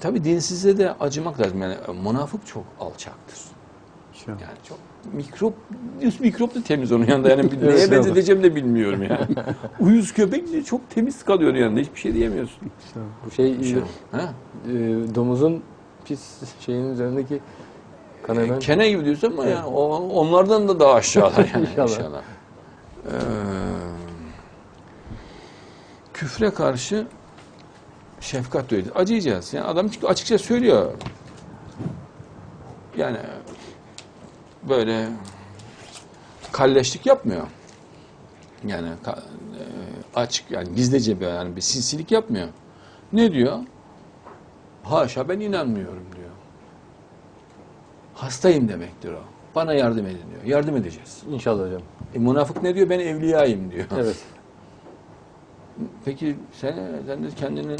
Tabii dinsize de acımak lazım. Yani münafık çok alçaktır. İnşallah. Yani çok mikrop, yüz mikrop da temiz onun yanında. Yani bir neye Evet. benzeteceğim de bilmiyorum yani. Uyuz köpek de çok temiz kalıyor yanında. Hiçbir şey diyemiyorsun. Bu şey İnşallah. Ha? e, domuzun pis şeyin üzerindeki kanayan Kene gibi diyorsun ama yani o- onlardan da daha aşağıda yani İnşallah. inşallah. Ee, küfre karşı şefkat duyuyor. Acıyacağız. Yani adam çünkü açıkça söylüyor. Yani böyle kalleşlik yapmıyor. Yani e, açık yani gizlice bir yani bir sinsilik yapmıyor. Ne diyor? Haşa ben inanmıyorum diyor. Hastayım demektir o. Bana yardım edin diyor. Yardım edeceğiz. İnşallah hocam. E, münafık ne diyor? Ben evliyayım diyor. Evet. Peki sen, sen de kendini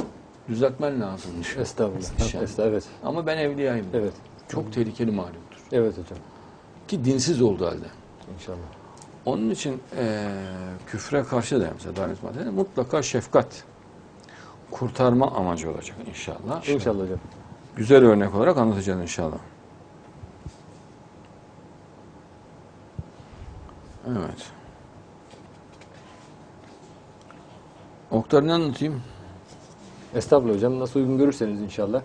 düzeltmen lazım. Estağfurullah. Estağfurullah. Evet. Ama ben evliyayım. Evet. Çok tehlikeli malumdur. Evet hocam. Ki dinsiz olduğu halde. İnşallah. Onun için eee küfre karşı da mesela bahsettim, mutlaka şefkat kurtarma amacı olacak inşallah. İnşallah hocam. Güzel örnek olarak anlatacağız inşallah. Evet. Oktar ne anlatayım? Estağfurullah hocam. Nasıl uygun görürseniz inşallah.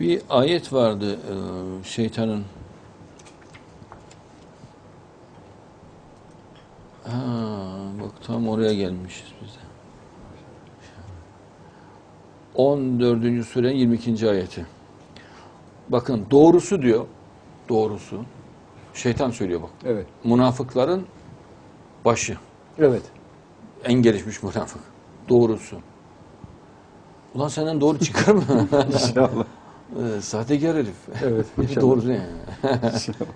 Bir ayet vardı eee, şeytanın. Ha, bak tam oraya gelmişiz biz de. 14. surenin 22. ayeti. Bakın doğrusu diyor. Doğrusu. Şeytan söylüyor bak. Evet. Münafıkların başı. Evet. En gelişmiş münafık. Doğrusu. Ulan senden doğru çıkar mı? İnşallah. Ee, sahtekar herif. Evet. İnşallah. Doğrusu yani.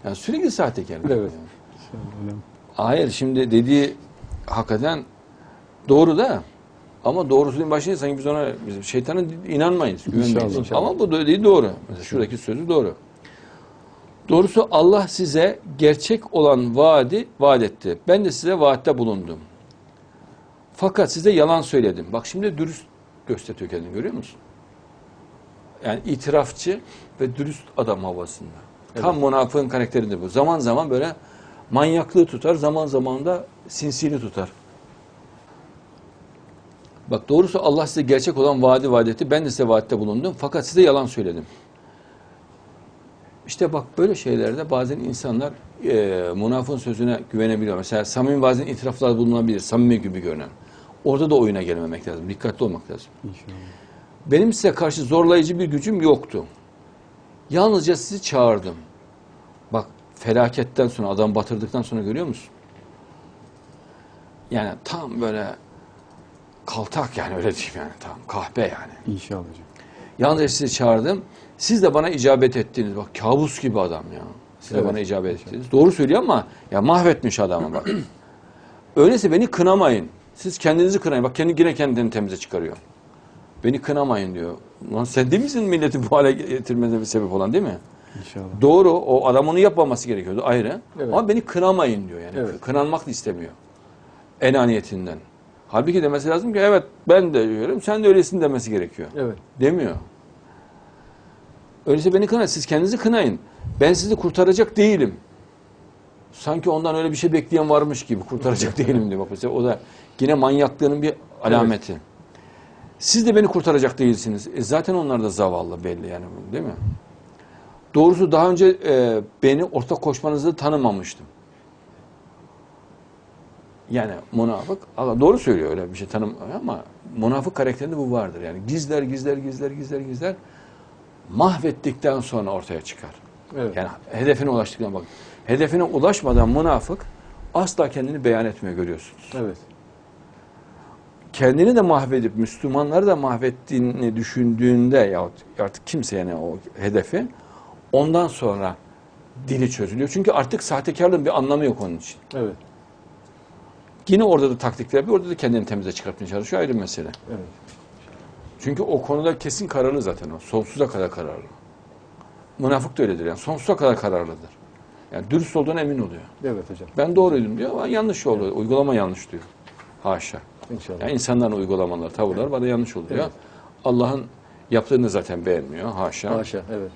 yani sürekli sahtekar. Evet. İnşallah hocam. Hayır şimdi dediği hakikaten doğru da ama doğrusunun başında sanki biz ona biz şeytana inanmayız, güvenmeyiz. İnşallah. İnşallah. Ama bu dediği doğru. Mesela şuradaki sözü doğru. Doğrusu Allah size gerçek olan vaadi vaat etti. Ben de size vaatte bulundum. Fakat size yalan söyledim. Bak şimdi dürüst gösteriyor kendini görüyor musun? Yani itirafçı ve dürüst adam havasında. Tam münafığın karakterinde bu. Zaman zaman böyle manyaklığı tutar, zaman zaman da sinsini tutar. Bak doğrusu Allah size gerçek olan vaadi vaat etti. Ben de size vaatte bulundum. Fakat size yalan söyledim. İşte bak böyle şeylerde bazen insanlar e, münafığın sözüne güvenebiliyor. Mesela samimi bazen itiraflar bulunabilir. Samimi gibi görünen. Orada da oyuna gelmemek lazım. Dikkatli olmak lazım. İnşallah. Benim size karşı zorlayıcı bir gücüm yoktu. Yalnızca sizi çağırdım. Bak felaketten sonra, adam batırdıktan sonra görüyor musun? Yani tam böyle kaltak yani öyle diyeyim yani tam kahpe yani. İnşallah hocam. Yalnızca sizi çağırdım. Siz de bana icabet ettiniz. Bak kabus gibi adam ya. Siz de Evet. bana icabet ettiniz. Doğru söylüyor ama ya mahvetmiş adamı bak. Öyleyse beni kınamayın. Siz kendinizi kınayın. Bak kendi yine kendini temize çıkarıyor. Beni kınamayın diyor. Lan sen değil misin milleti bu hale getirmene bir sebep olan değil mi? İnşallah. Doğru. O adam onu yapmaması gerekiyordu ayrı. Evet. Ama beni kınamayın diyor yani. Evet. Kınanmak da istemiyor. Enaniyetinden. Halbuki demesi lazım ki evet ben de diyorum sen de öylesin demesi gerekiyor. Evet. Demiyor. Öyleyse beni kınayın. Siz kendinizi kınayın. Ben sizi kurtaracak değilim. Sanki ondan öyle bir şey bekleyen varmış gibi kurtaracak değilim diyor. Bak mesela o da yine manyaklığının bir alameti. Siz de beni kurtaracak değilsiniz. E zaten onlar da zavallı belli yani değil mi? Doğrusu daha önce e, beni ortak koşmanızı tanımamıştım. Yani münafık, Allah doğru söylüyor öyle bir şey tanım ama münafık karakterinde bu vardır. Yani gizler, gizler, gizler, gizler, gizler mahvettikten sonra ortaya çıkar. Evet. Yani hedefine ulaştıktan bak. Hedefine ulaşmadan münafık asla kendini beyan etmiyor görüyorsunuz. Evet. Kendini de mahvedip Müslümanları da mahvettiğini düşündüğünde ya artık kimse yani o hedefi ondan sonra dili çözülüyor. Çünkü artık sahtekarlığın bir anlamı yok onun için. Evet. Yine orada da taktikler yapıyor, orada da kendini temize çıkartmaya çalışıyor ayrı mesele. Evet. Çünkü o konuda kesin kararlı zaten o. Sonsuza kadar kararlı. Münafık da öyledir yani. Sonsuza kadar kararlıdır. Yani dürüst olduğuna emin oluyor. Evet hocam. Ben doğruydum diyor ama yanlış oldu. Uygulama yanlış diyor. Haşa. İnşallah. Yani insanların uygulamaları, tavırlar bana yanlış oluyor. Evet. Allah'ın yaptığını zaten beğenmiyor. Haşa. Haşa evet.